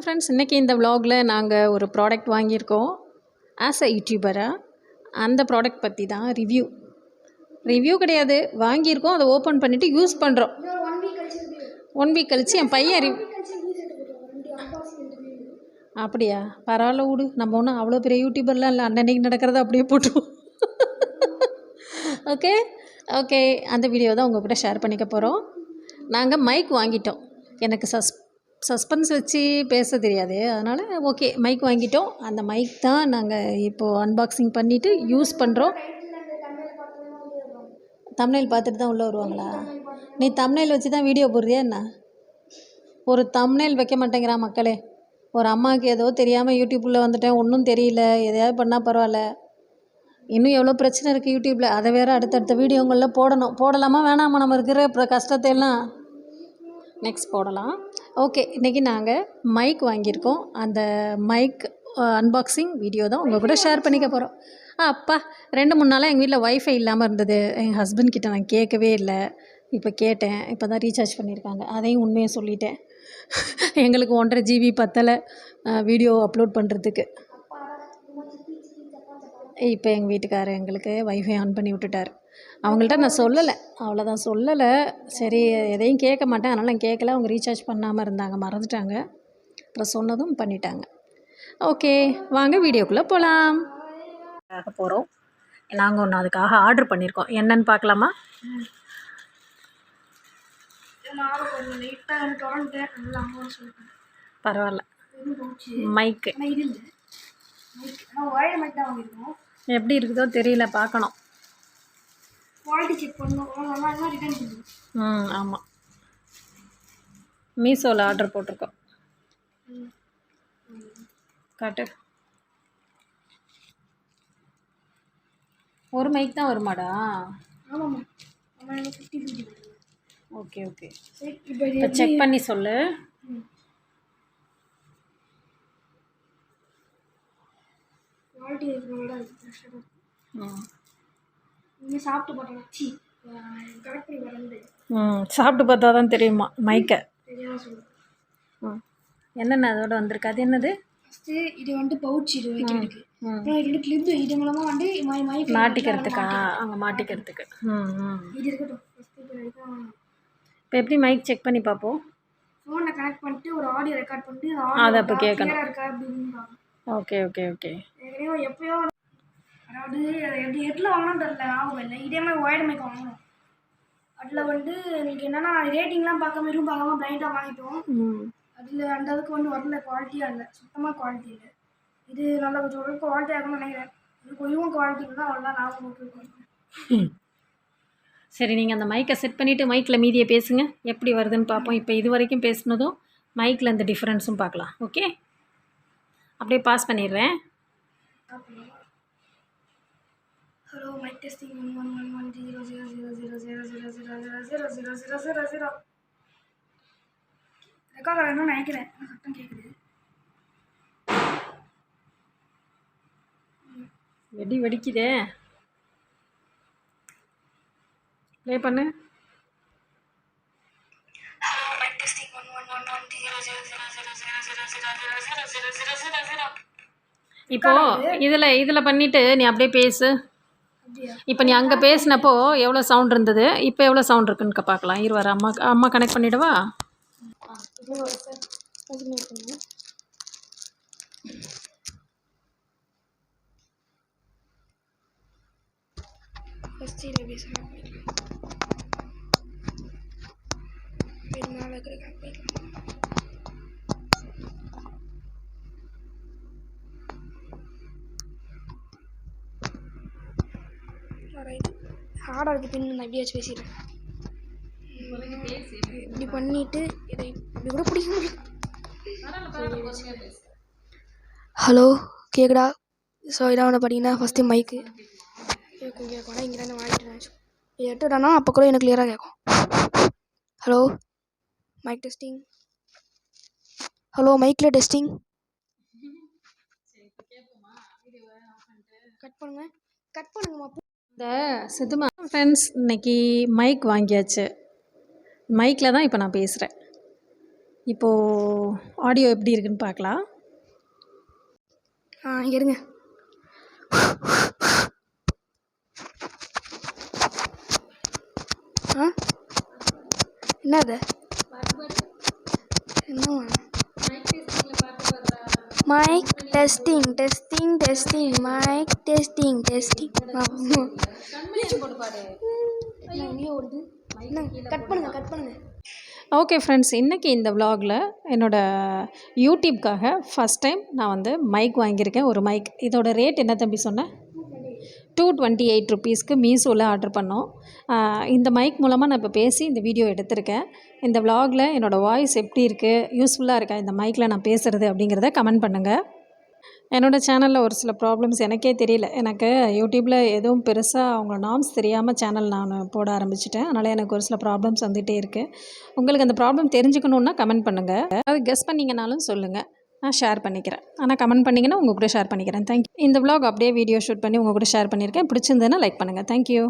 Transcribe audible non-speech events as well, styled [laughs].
வணக்கம் ஃப்ரெண்ட்ஸ் இன்றைக்கி இந்த விலாகில் நாங்கள் ஒரு ப்ராடக்ட் வாங்கியிருக்கோம். ஆஸ் அ யூடியூபராக அந்த ப்ராடக்ட் பற்றி தான் ரிவ்யூ ரிவ்யூ கிடையாது வாங்கியிருக்கோம் அதை ஓப்பன் பண்ணிவிட்டு யூஸ் பண்ணுறோம் ஒன் வீக் கழிச்சு என் பையன் ரிவ் அப்படியா? பரவாயில்ல விடு. நம்ம ஒன்றும் அவ்வளோ பெரிய யூடியூபர்லாம் இல்லை. அன்னன்னைக்கு நடக்கிறத அப்படியே போட்டுருவோம். [laughs] ஓகே ஓகே அந்த வீடியோ தான் உங்கள் கூட ஷேர் பண்ணிக்க போகிறோம் நாங்கள் மைக் வாங்கிட்டோம். எனக்கு சஸ் சஸ்பென்ஸ் வச்சு பேச தெரியாது. அதனால் ஓகே மைக் வாங்கிட்டோம். அந்த மைக் தான் நாங்கள் இப்போது அன்பாக்சிங் பண்ணிவிட்டு யூஸ் பண்ணுறோம் தமிழில் பார்த்துட்டு தான் உள்ளே வருவாங்களா? நீ தமிழில் வச்சு தான் வீடியோ போடுறியா என்ன? ஒரு தமிழில் வைக்க மாட்டேங்கிறா மக்களே. ஒரு அம்மாவுக்கு ஏதோ தெரியாமல் யூடியூப்பில் வந்துட்டேன். ஒன்றும் தெரியல. எதையாவது பண்ணால் பரவாயில்ல. இன்னும் எவ்வளோ பிரச்சனை இருக்குது யூடியூப்பில் அதை வேறு அடுத்தடுத்த வீடியோங்களில் போடணும். போடலாமா? வேணாமா? நம்ம இருக்கிற இப்போ கஷ்டத்தை எல்லாம் நெக்ஸ்ட் போடலாம். ஓகே இன்றைக்கி நாங்கள் மைக் வாங்கியிருக்கோம். அந்த மைக் அன்பாக்சிங் வீடியோ தான் உங்கள் கூட ஷேர் பண்ணிக்க போகிறோம் ஆ அப்பா ரெண்டு மூணு நாளாக எங்கள் வீட்டில் ஒய்ஃபை இல்லாமல் இருந்தது. எங்கள் ஹஸ்பண்ட் கிட்ட நான் கேட்கவே இல்லை. இப்போ கேட்டேன். இப்போ தான் ரீசார்ஜ் பண்ணியிருக்காங்க. அதையும் உண்மையை சொல்லிட்டேன். எங்களுக்கு ஒன்றரை ஜிபி பத்தலை வீடியோ அப்லோட் பண்ணுறதுக்கு இப்போ எங்கள் வீட்டுக்காரர் எங்களுக்கு வைஃபை ஆன் பண்ணி விட்டுட்டார். அவங்கள்ட்ட நான் சொல்லலை. அவ்வளோதான் சொல்லலை. சரி எதையும் கேட்க மாட்டேன். அதனால் நான் கேட்கல. அவங்க ரீசார்ஜ் பண்ணாமல் இருந்தாங்க. மறந்துட்டாங்க. அப்புறம் சொன்னதும் பண்ணிட்டாங்க. ஓகே வாங்க வீடியோக்குள்ளே போகலாம் போகிறோம் நாங்கள் ஒன்று அதுக்காக ஆர்டர் பண்ணியிருக்கோம் என்னன்னு பார்க்கலாமா? பரவாயில்ல. மைக்கு எப்படி இருக்குதோ தெரியல பார்க்கணும். குவாலிட்டி செக் பண்ணணும் நல்லா இருந்தால் ரிட்டர்ன் பண்ணுவோம் ம் ஆமாம் மீஷோவில் ஆர்டர் போட்டிருக்கோம். காட்டு. ஒரு மைக் தான் வருமாடா? ஆமாம்மா. Okay okay. இப்போ செக் பண்ணி சொல்லு. குவாலிட்டி இருக்கிறவங்களோட ஃப்ரெஷ்ஷாக ம் நீங்கள் சாப்பிட்டு சி ம் சாப்பிட்டு பார்த்தா தான் தெரியுமா மைக்கை ம். என்னென்ன அதோட வந்திருக்கு? அது என்னது? ஃபஸ்ட்டு இது வந்துட்டு பவுச் இது வைக்கிறதுக்கு. அப்புறம் இது வந்து கிளிப்பு இது மூலமாக வந்து மை மை மாட்டிக்கிறதுக்கா? அங்கே மாட்டிக்கிறதுக்கு. ம் ம். இது இருக்கட்டும். ஃபஸ்ட்டு இப்போ எப்படி மைக் செக் பண்ணி பார்ப்போம்? ஃபோனில் கனெக்ட் பண்ணிட்டு ஒரு ஆடியோ ரெக்கார்ட் பண்ணிட்டு அதை அப்போ கேட்கணும். Okay okay okay. எப்பயோ அதாவது எப்படி எட்டில் வாங்கினோம் தெரில ஞாபகம் இல்லை. இதே மாதிரி ஒயர்டு மைக் வாங்கினோம் அதில் வந்து எங்களுக்கு என்னென்னா ரேட்டிங்லாம் பார்க்காம எதுவும் பார்க்காம பிளைண்டாக வாங்கிட்டோம். ம். அதில் அந்த அளவுக்கு வந்து வரல குவாலிட்டியாக இல்லை. சுத்தமாக குவாலிட்டி இல்லை. இது நல்லா கொஞ்சம் ஒரு குவாலிட்டி ஆகும்னு நினைக்கிறேன். இது கொஞ்சம் குவாலிட்டி இருந்தால் அவ்வளோதான் ஞாபகம் போட்டுருக்கோம் சரி நீங்கள் அந்த மைக்கை செட் பண்ணிவிட்டு மைக்கில் மீதியை பேசுங்க. எப்படி வருதுன்னு பார்ப்போம். இப்போ இது வரைக்கும் பேசுனதும் மைக்கில் இந்த டிஃப்ரென்ஸும் பார்க்கலாம். ஓகே அப்படியே பாஸ் பண்ணிடுறேன். Hello mic testing one one one one zero zero zero zero zero zero zero zero zero zero zero zero zero record ஆகணும்னு நினைக்கிறேன் எனக்கு சத்தம் கேட்குது வெடி வெடிக்குதே ப்ளே பண்ணு இப்போ இதில் இதில் பண்ணிவிட்டு நீ அப்படியே பேசு இப்போ நீ அங்கே பேசினப்போ எவ்வளோ சவுண்ட் இருந்தது இப்போ எவ்வளோ சவுண்ட் இருக்குன்னு பார்க்கலாம் இருவார் அம்மா அம்மா கனெக்ட் பண்ணிவிடவா பெருமாள் இருக்கிற ரைட் ஹார்டாக இருக்குது பின் நான் எப்படியாச்சும் பேசிடுறேன் இப்படி பண்ணிட்டு இதை இப்படி கூட பிடிக்க முடியும் ஹலோ கேக்குடா? ஸோ இதான் வந்து பார்த்தீங்கன்னா ஃபஸ்ட்டு மைக்கு கேட்கும் கேட்கும் இங்கே தான் வாங்கிட்டு இது எடுத்துட்டானா அப்போ கூட எனக்கு கிளியராக கேட்கும் ஹலோ மைக் டெஸ்டிங் ஹலோ மைக்கில் டெஸ்டிங் கட் பண்ணுங்க. கட் பண்ணுங்கம்மா. இந்த சித்துமா ஃப்ரெண்ட்ஸ் இன்னைக்கு மைக் வாங்கியாச்சு. மைக்கில் தான் இப்போ நான் பேசுகிறேன் இப்போது ஆடியோ எப்படி இருக்குன்னு பார்க்கலாம். ஆ இருங்க. ஆ? என்னது? என்னவா? Mic testing testing testing mic testing testing cut பண்ணுங்க கட் பண்ணுங்க ஓகே ஃப்ரெண்ட்ஸ் இன்றைக்கி இந்த வ்ளாகில் என்னோடய யூடியூப்காக ஃபஸ்ட் டைம் நான் வந்து மைக் வாங்கியிருக்கேன். ஒரு மைக் இதோட ரேட் என்ன தம்பி சொன்னேன் டூ டுவெண்ட்டி எயிட் ருபீஸ்க்கு மீஷோவில் ஆர்டர் பண்ணோம். இந்த மைக் மூலமாக நான் இப்போ பேசி இந்த வீடியோ எடுத்திருக்கேன். இந்த விலாகில் என்னோடய வாய்ஸ் எப்படி இருக்குது யூஸ்ஃபுல்லாக இருக்கா? இந்த மைக்கில் நான் பேசுகிறது அப்படிங்கிறத கமெண்ட் பண்ணுங்கள் என்னோடய சேனலில் ஒரு சில ப்ராப்ளம்ஸ் எனக்கே தெரியல. எனக்கு யூடியூப்பில் எதுவும் பெருசாக அவங்க நாம்ஸ் தெரியாமல் சேனல் நான் போட ஆரம்பிச்சிட்டேன். அதனால் எனக்கு ஒரு சில ப்ராப்ளம்ஸ் வந்துகிட்டே இருக்குது உங்களுக்கு அந்த ப்ராப்ளம் தெரிஞ்சுக்கணுன்னா கமெண்ட் பண்ணுங்கள் அது கெஸ் பண்ணிங்கனாலும் சொல்லுங்கள் நான் ஷேர் பண்ணிக்கிறேன். ஆனால் கமெண்ட் பண்ணிங்கன்னா உங்கள் கூட ஷேர் பண்ணிக்கிறேன். தேங்க்யூ இந்த விலாக் அப்படியே வீடியோ ஷூட் பண்ணி உங்கள் கூட ஷேர் பண்ணியிருக்கேன். பிடிச்சிருந்ததுன்னா லைக் பண்ணுங்கள் தேங்க்யூ